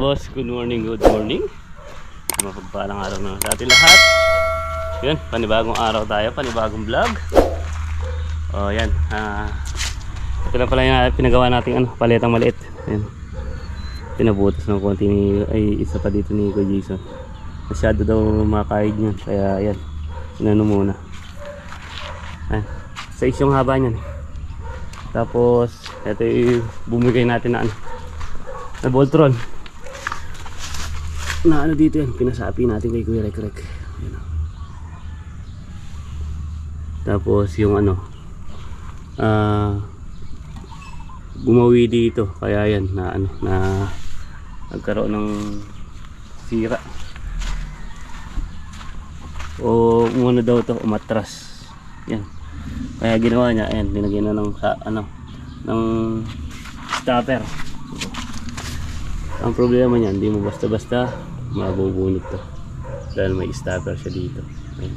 Boss, good morning, good morning. Mapagpalang araw na sa lahat. Yun, panibagong araw tayo, panibagong vlog. Oh, yan. Ah, ito na pala yung pinagawa nating ano, paletang maliit. Yan. Pinabutas ng konti ni, ay isa pa dito ni Ko Jason. Masyado daw makakaid niyan, kaya yan. Inano muna. Ayan. Sa isyong haba niyan. Tapos, ito yung bumigay natin na ano, na Voltron. Na ano dito yan, pinasapi natin kay Kuya Rek Rek. Yan. Tapos yung ano, ah, gumawi dito, kaya yan, na ano, na nagkaroon ng sira. O umano daw to, umatras. Yan. Kaya ginawa niya, ayan, dinagyan na ng, sa, ano, ng stopper. Ang problema niyan, hindi mo basta-basta mabubunot to. Dahil may stopper siya dito. Ayan.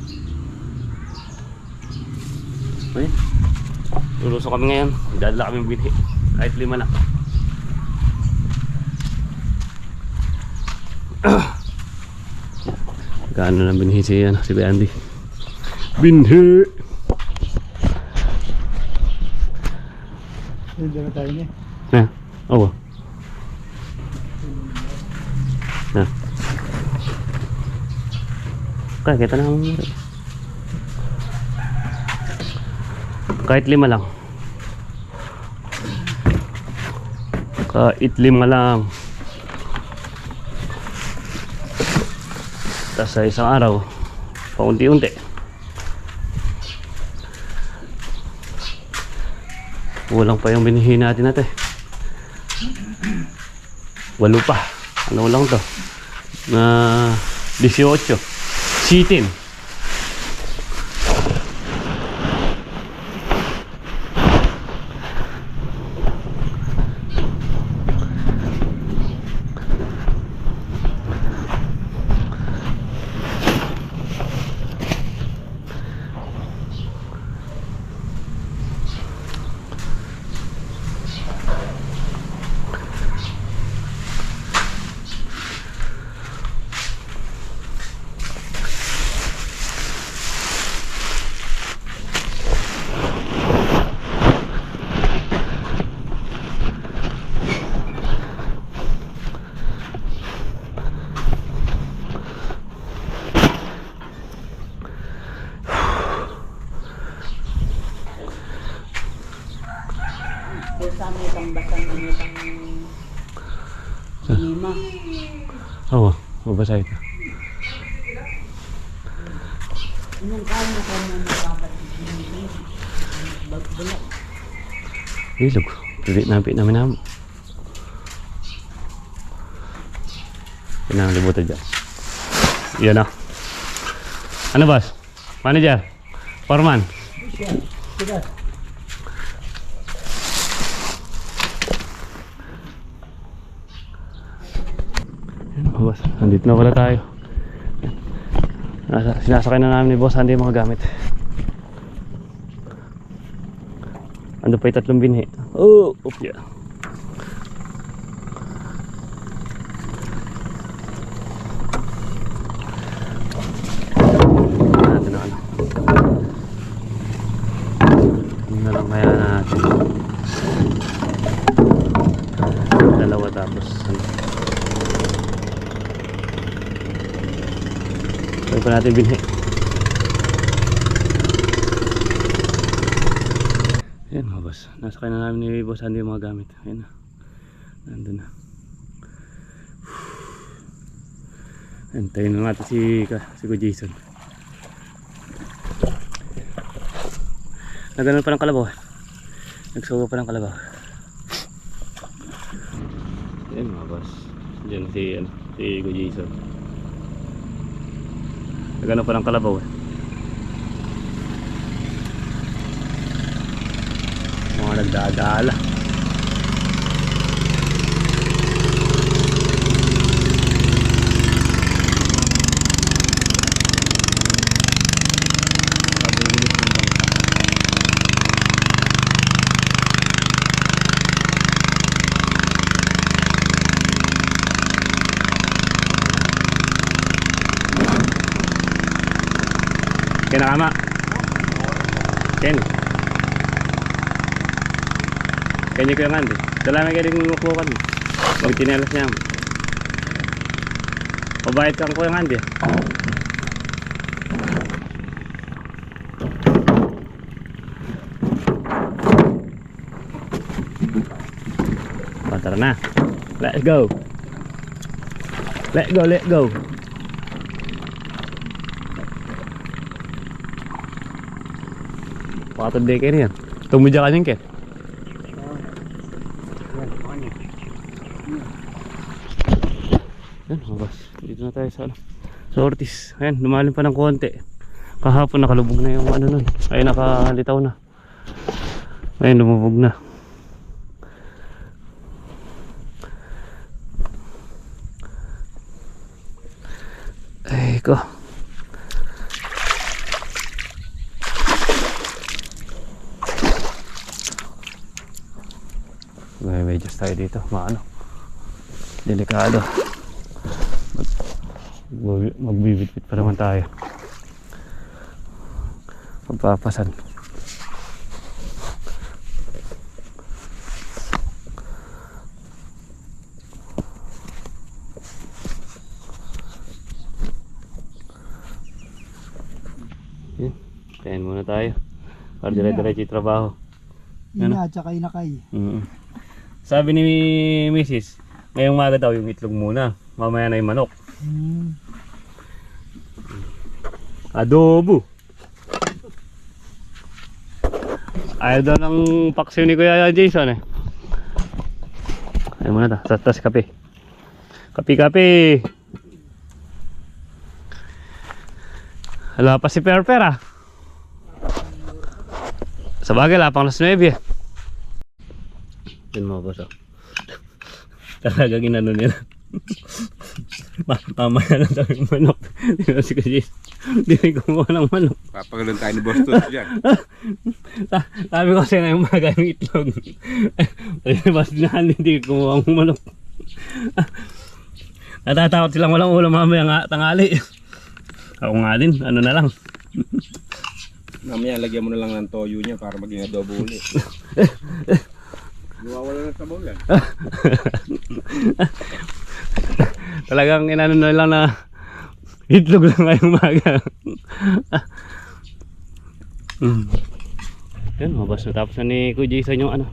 Ayan. Lulusok kami ngayon. Dadala kami binhi. Kahit lima na. Gaano lang binhi si, ano, si Andy. Binhi! Hindi na tayo niya. Na, oo. Na. Kaya kita na muna. Kahit lima lang. Kahit lima lang. Tapos sa isang araw, paunti-unti. Kulang pa yung binihin natin natin. Walo pa. Ano lang to? Na 18. 七定 mabasa ito. Anong kaya na. Ilog. Pili namin namin namin. Yan ang libutan dyan. Yan na. Ano boss? Manager? Foreman? Sila. Yan mga boss. Nandito na pala tayo. Nasa, sinasakay na namin ni boss Andy yung mga gamit. Ando pa yung tatlong binhi. Oh, upya. Natin na ano. Yun na lang kaya natin. Dalawa tapos ano. Pwede pa natin binhi. Ayan mga boss. Nasakay na namin ni Boss Andy yung mga gamit. Ayan na. Nandun na. Antayin na natin si, si Ko Jason. Nagano pa ng kalabaw. Nagsuwa pa ng kalabaw. Ayan mga boss. Diyan si, ano, si Ko Jason. Nagano pa ng kalabaw. Mga nagdadala. Kinakama. Ken. Kanya ko yung andi. Dala may galing muklukan. Pag tinelas niya. Pabayad kang ko yung andi. Oh, tara na. Let's go. Let go, let go. Patod din kayo yan. Tumudya ka niyan, Ken. Yan, mga boss. Dito na tayo sa ano. Sa Ortiz. Ayan, lumalim pa ng konti. Kahapon nakalubog na yung ano nun. Ay, nakalitaw na. Ayun, lumubog na. Ay, ko. May medyas tayo dito. Maano. Delikado. Mag- Magbibitbit pa naman tayo. Magpapasan. Tayan muna tayo. Para dire-diretso trabaho. Ano? Ina at saka inakay. Mm. Sabi ni Mrs. Ngayong maga daw yung itlog muna. Mamaya na yung manok. Hmm. Adobo. Ayaw daw ng paksiw ni Kuya Jason eh. Ayaw muna ta. Tas, tas kape. Kape kape. Wala pa si Perper ah. Sa bagay, lapang las 9 eh. Yun mo boss oh. Talagang inano nila. Ma- Mamaya na daw yung manok. Di ba si? Hindi rin kumuha ng manok. Papagalon tayo ni Boston dyan. Sabi ko kasi na yung mga yung itlog. Mas dinahan hindi kumuha ng manok. Natatakot silang walang ulam mamaya nga tangali. Ako nga din, ano na lang. Mamaya lagyan mo na lang ng toyo niya para maging adobo ulit. Nawawala na. Talagang inano na lang na itlog lang ngayong umaga. hmm. Yan, mabas na tapos na ni Kuya Jason yung ano,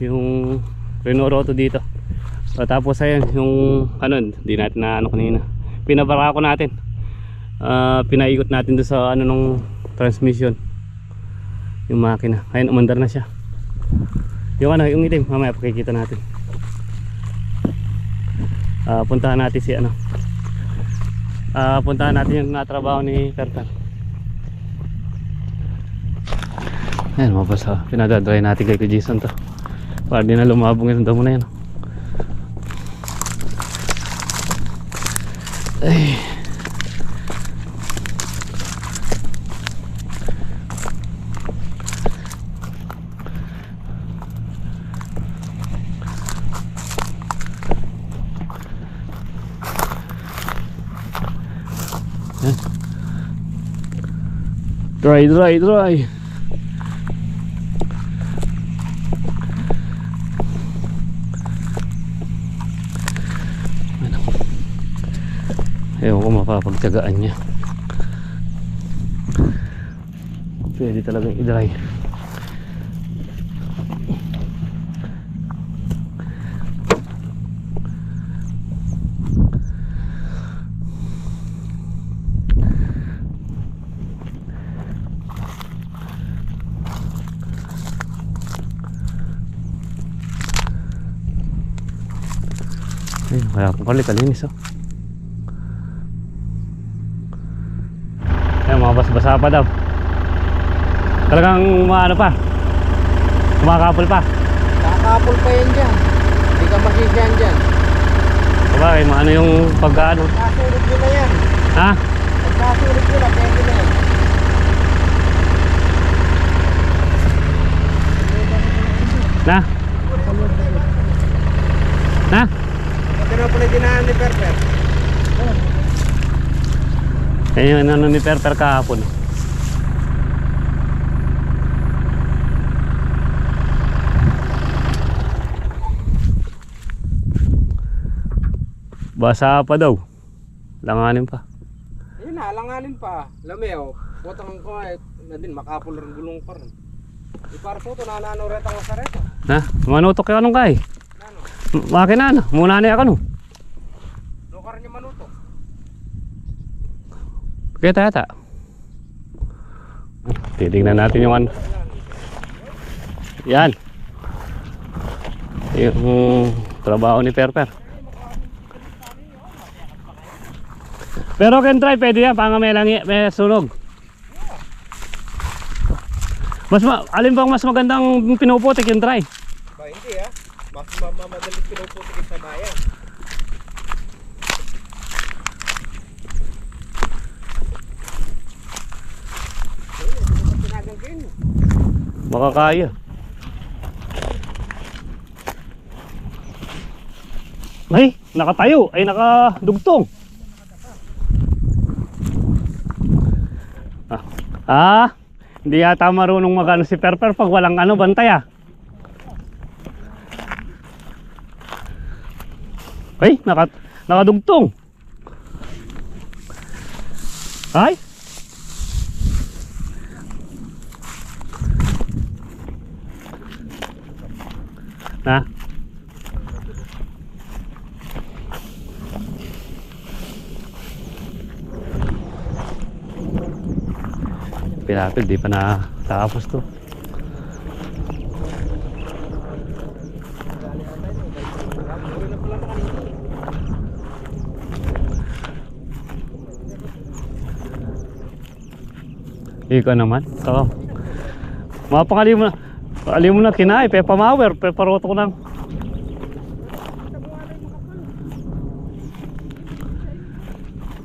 yung Renault Roto dito. So, tapos ayan, yung ano, di natin na ano kanina. Pinabara ko natin. Ah, pinaikot natin doon sa ano nung transmission. Yung makina. Ayun, umandar na siya. Yung ano, yung itim, mamaya pakikita natin. Ah, puntahan natin si ano. Ah, puntahan natin yung natrabaho ni Pertan. Ayan, mabas ha. Pinadadry natin kay Jason to. Para di na lumabong yung damo na yan. Ay. Dry, dry, dry. Ewan ko mapapagtyagaan niya. Pwede talagang i-dry. Ay, wala akong kalit. Alinis oh. Ay, mga basa-basa pa daw. Talagang maano pa. Kumakapol pa. Kakapol pa yan dyan. Hindi ka masisyan dyan. Sabagay, maano yung pagkaano. Kasulog nyo na yan. Ha? Pagkasulog nyo na Ayun, ano, ano ni Perper kahapon. Basa pa daw. Langanin pa. Ayun na, langanin pa. Lameo, botang ko ay eh, na din makapul rin gulong pa rin. Ipar po to nanano reta ko sa reta. Ha? Manutok ka anong kay? Nano. Makin ano? Muna ni ako no. Kita yata. Titignan natin yung ano. Yan. Yung trabaho ni Perper. Pero can try, pwede yan. Panga may, langi, may sunog. Mas ma alin bang mas magandang pinuputik yung try? Ba, hindi ah. Mas mamadaling pinuputik sa bayan. Makakaya. Ay, nakatayo. Ay, nakadugtong. Ah, ah hindi yata marunong magano si Perper pag walang ano, bantay ah. Ay, naka, nakadugtong. Ay, na. Pilapil, di pa na tapos to. Ikaw naman. Oo. Mapakali mo na. Pakali mo na kinaay. Pepa Mauer. Pepa Roto ko lang.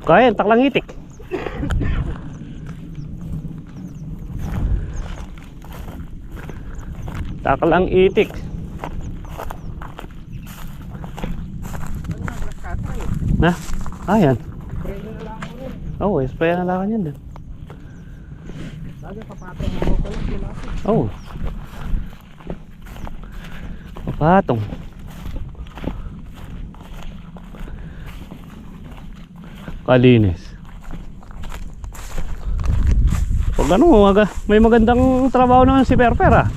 Kaya, taklang itik. Taklang itik. Na? Ayan. Oo, oh, spray na lang yan din. Oh. Papatong. Kalinis. Pag ano, maga, may magandang trabaho naman si Perper ah.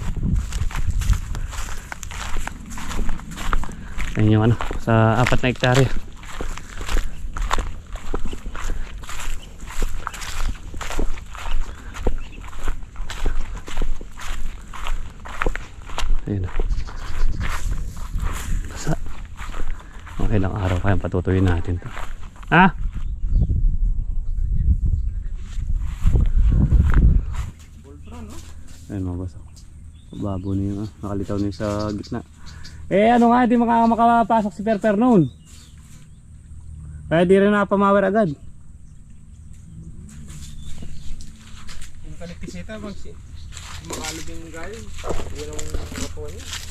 Ayun yung ano, sa apat na hektarya. Ayun na. Basa. Okay lang patutuyin natin to. Ha? Ayun mga boss. Babo na yung ah, nakalitaw na yung sa gitna. Eh ano nga, di maka makapasok si Perper noon. Kaya di rin napamawer agad. Yung si makalog yung gayo. Yun ang kapuha niya.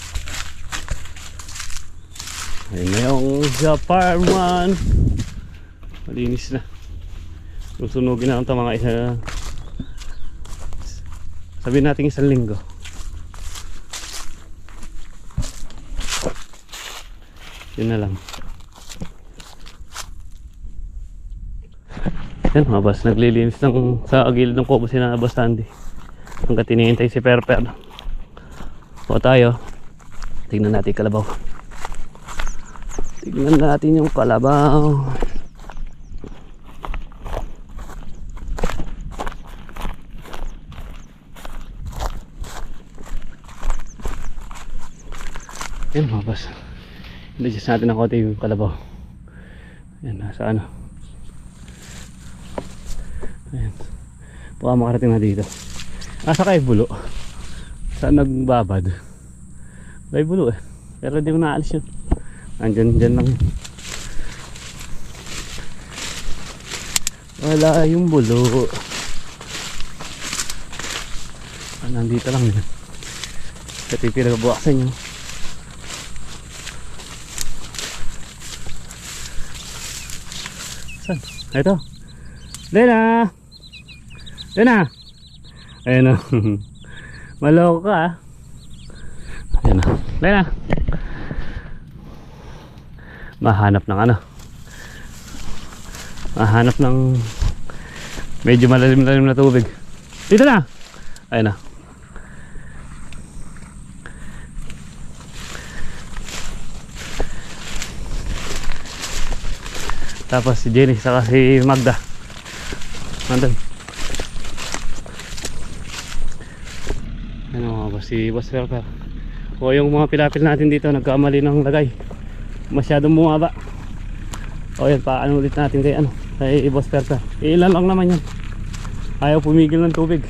Ayun na yung Japarman. Malinis na. Susunugin na ito mga isa. Sabihin natin isang linggo. Yun na lang. Yan mga boss, naglilinis ng, sa gilid ng kubo si na Boss Andy. Hanggang tinihintay si Perper. O tayo. Tignan natin kalabaw. Tignan natin yung kalabaw. Yan mga boss. I-adjust natin ng konti yung kalabaw. Yan, nasa ano. Ayan. Baka makarating na dito. Asa kay bulo? Saan nagbabad? Kay bulo eh. Pero di ko naalis yun. Andyan, dyan lang. Wala yung bulo. Ah, nandito lang yun. Ito yung pinagbuwaksan yun. Saan? Ito. Lena! Lena! Ayun o. Maloko ka ah. O. Lena! Mahanap ng ano. Mahanap ng medyo malalim-lalim na tubig. Dito na! Ayun na. Tapos si Jenny, saka si Magda. Nandun. Ano ba si Boss Perper? O yung mga pilapil natin dito nagkamali ng lagay. Masyadong bumaba. O yan, paano ulit natin kay ano, kay Boss Perper. Ilan lang naman yan. Ayaw pumigil ng tubig.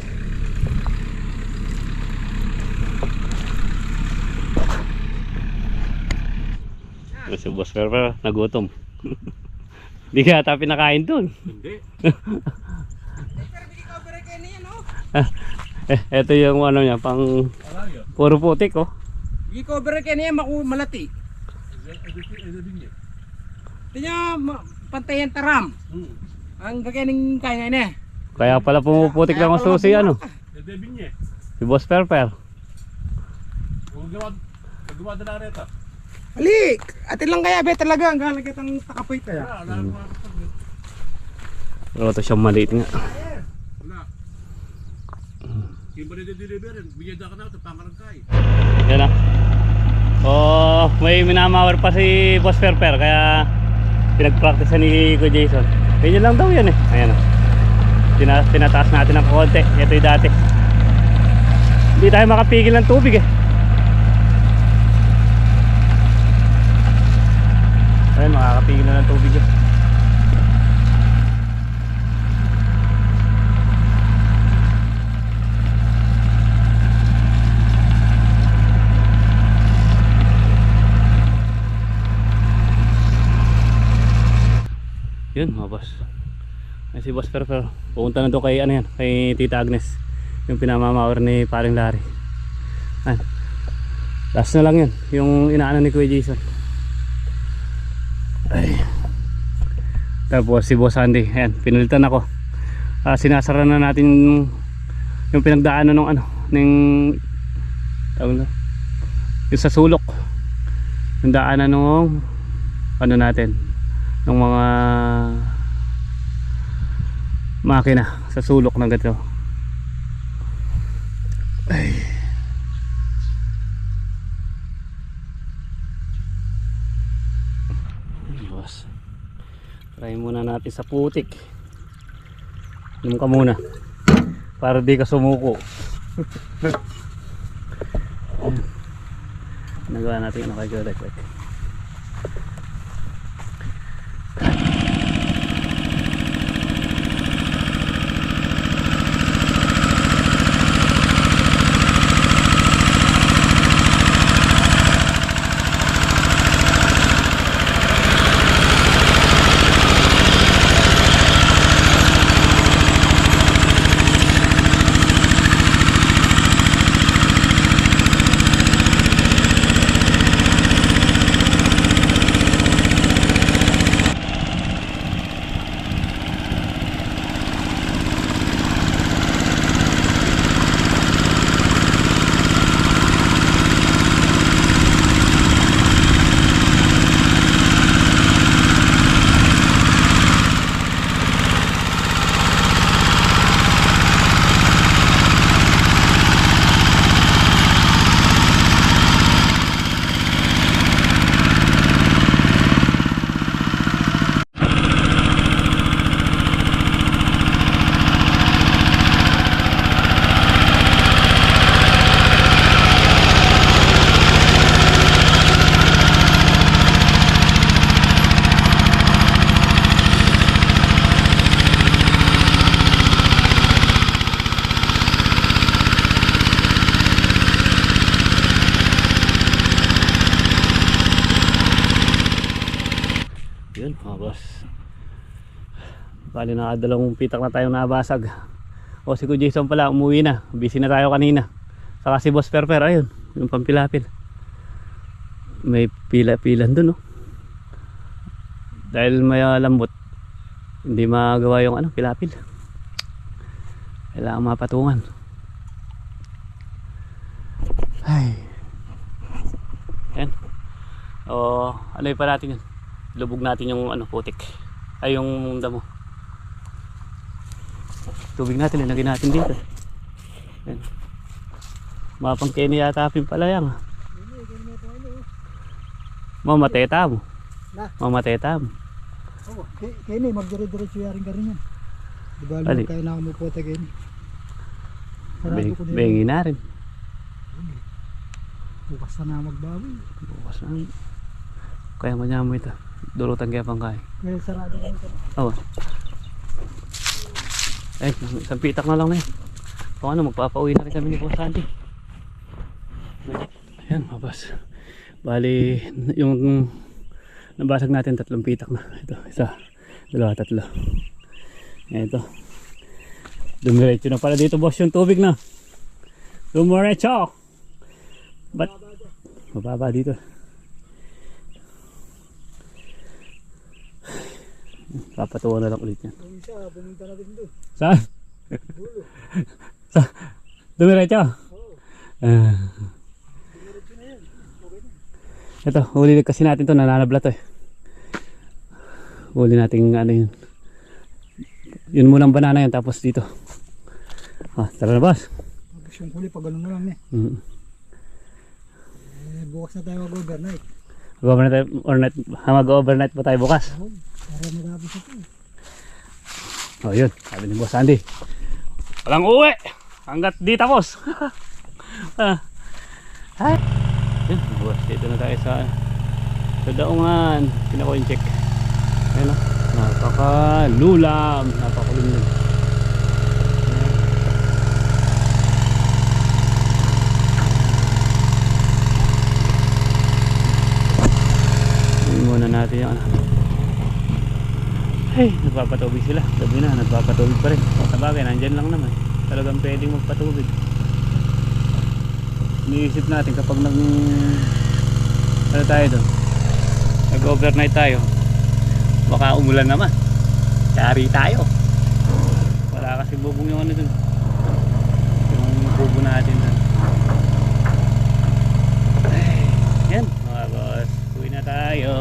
Si Boss Perper, nagutom. Hindi ka ata pinakain dun. Hindi. Eh, eto yung ano niya, pang puro putik oh. I-cover ka niya malati. Tinya pantayan taram. Ang gaganing kaya niya. Kaya pala pumuputik lang ang susi ano. Si Boss Perper. Alik! Atin lang kaya be talaga ang galagat ang takapoy kaya. Pero ito siyang maliit nga. Yan na. Oh, may minamawar pa si Boss Perper kaya pinag-practice ni Ko Jason. Ganyan lang daw yan eh. Ayan o. Tina tinataas natin ng konti. Ito yung dati. Hindi tayo makapigil ng tubig eh. Ayun, makakapigil na ng tubig eh. Yun mga boss. Ay si Boss Perper. Pupunta na doon kay ano yan, kay Tita Agnes. Yung pinamamawar ni Paring Larry. Ay. Last na lang yun. Yung inaano ni Kuya Jason. Ay. Tapos si Boss Andy. Ayan, pinalitan ako. Ah, sinasara na natin yung, yung pinagdaanan ng ano, ng tawag na, yung sa sulok. Yung daanan ng ano natin, ng mga makina sa sulok ng ganito. Ay. Boss. try muna natin sa putik. Inom ka muna. Para di ka sumuko. Nagawa natin ano kay Jodek Yun Bali nakadalawang pitak na tayong nabasag. O si Kuya Jason pala umuwi na. Busy na tayo kanina. Saka si Boss Perper ayun. Yung pampilapil. May pila-pilan dun oh. Dahil may ah, lambot. Hindi magawa yung ano, pilapil. Kailangan mapatungan. Ay. Yan. O, ano pa natin yun? lubog natin yung ano putik ay yung damo Tubig natin, linagin natin dito. Yan. Mapang kini yata apin pala yan. ah. Mamateta mo. Mamateta mo. Oo, kay- kaya ni, magdire-diretso yaring ka rin yan. Di ba, alam kayo na mo po tayo ni. Sarado Beng, ko din. bengi na rin. Bukas na na magbawi. Bukas na. Kaya mo niya mo ito. Dulutan kaya pang kaya. Kaya sarado ka. Oo. Eh, isang pitak na lang na yun. Kung ano, magpapauwi na rin kami ni Boss Sandy. Ayan, mabas. Bali, yung nabasag natin tatlong pitak na. Ito, isa, dalawa, tatlo. Ito. Dumiretso na pala dito, boss, yung tubig na. Dumiretso! Ba't? Mababa dito. Papatuwa na lang ulit yan. Isa, pumunta na din doon. Saan? Sa? Dumiretso? Ah. ito, huli kasi natin to nananabla to eh. Huli natin ano yun. Yun munang banana yun tapos dito. Ah, tara na boss. Tapos yung huli, pag ganun na lang eh. Mm. Eh, bukas na tayo mag-overnight. Mag-overnight overnight, ah, mag-overnight pa tayo bukas. Oo, para matapos ito. eh. Oh, yun. Sabi ni Boss Andy. Walang uwi. Hanggat di tapos. ah. Ay. Yun, boss. Dito na tayo sa sa daungan. Pinako yung check. Ayun o. Napaka-lulam. Napaka-lulam. Ayun muna natin yung ano. Ay, nagpapatubig sila. Gabi na, nagpapatubig pa rin. O, sa bagay, nandyan lang naman. Talagang pwedeng magpatubig. Iniisip natin kapag nag... Ano tayo doon? Nag-overnight tayo. Baka umulan naman. Yari tayo. Wala kasi bubong yung ano doon. Yung bubo natin doon. Yan mga boss. Uwi na tayo.